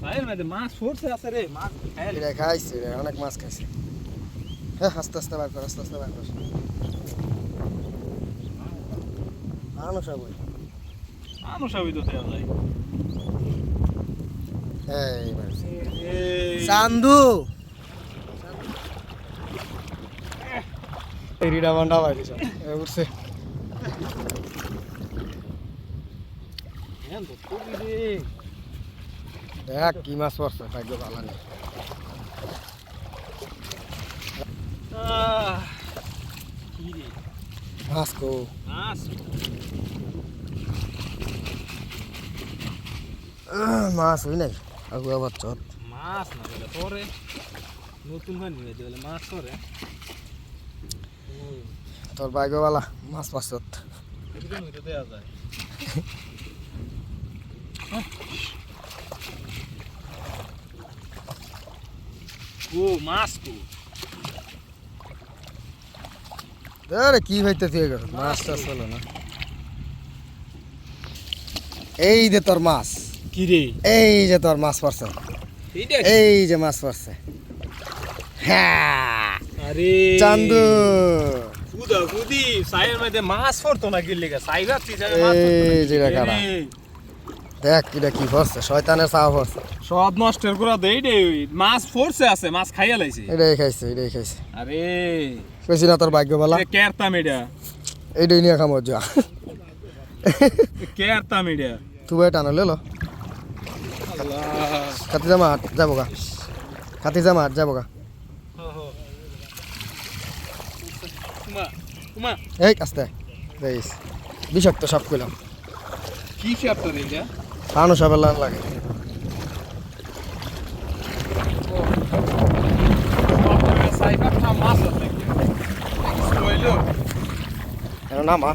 মাছ পড়ছে আছে রে মাছ এটা খাইছে রে অনেক মাছ খাইছে হ্যাঁ আস্তে আস্তে বার কর আস্তে আস্তে বার কর মানুষ হবে তো দেওয়া যায় এই মাছ এই চান্দু এরিটা বান্ডা বাইরে উঠছে হ্যাঁ তো দেখ কি মাছ পড়ছে ভাগ্য ভালো নেই মাছ কো। মাছ হই নাই আগু আবার মাছ না বলে পরে নতুন হয় নিয়ে দিলে মাছ পরে। তোর ভাগ্যবালা মাছ পাছত দেওয়া যায়। ও মাছ কো আরে কি হইতে তুই মাছ টাছ হলো না। এই যে তোর মাছ। কি রে? এই যে তোর মাছ পড়ছে। এই যে মাছ পড়ছে। হ্যাঁ। আরে। চান্দু। কুদা কুদি সাইয়ের মধ্যে মাছ পড়তো না গিলে গা সাই ভাবছি মাছ পড়তো। এই যে। এই, দেখ কিটা কি পড়ছে শয়তানের চাওয়া পড়ছে সব নষ্টের করে দেই রে মাছ ফোরসে আছে মাছ খাইয়া লাইছে। এটাই খাইছে এটাই খাইছে। আরে কইছি না তোর ভাগ্যবালা এ কেরতাম এটা। এইটাই নিয়ে খামো যা। কেরতাম এটা। তুই এটা আনো লো আল্লাহ। কাতি জামা হাট যাব গা। কাতি জামা হাট যাব গা। এই আস্তে বিষাক্ত সব কইলাম। কি চ্যাপ্টার এটা? পানো সব লান লাগে নামা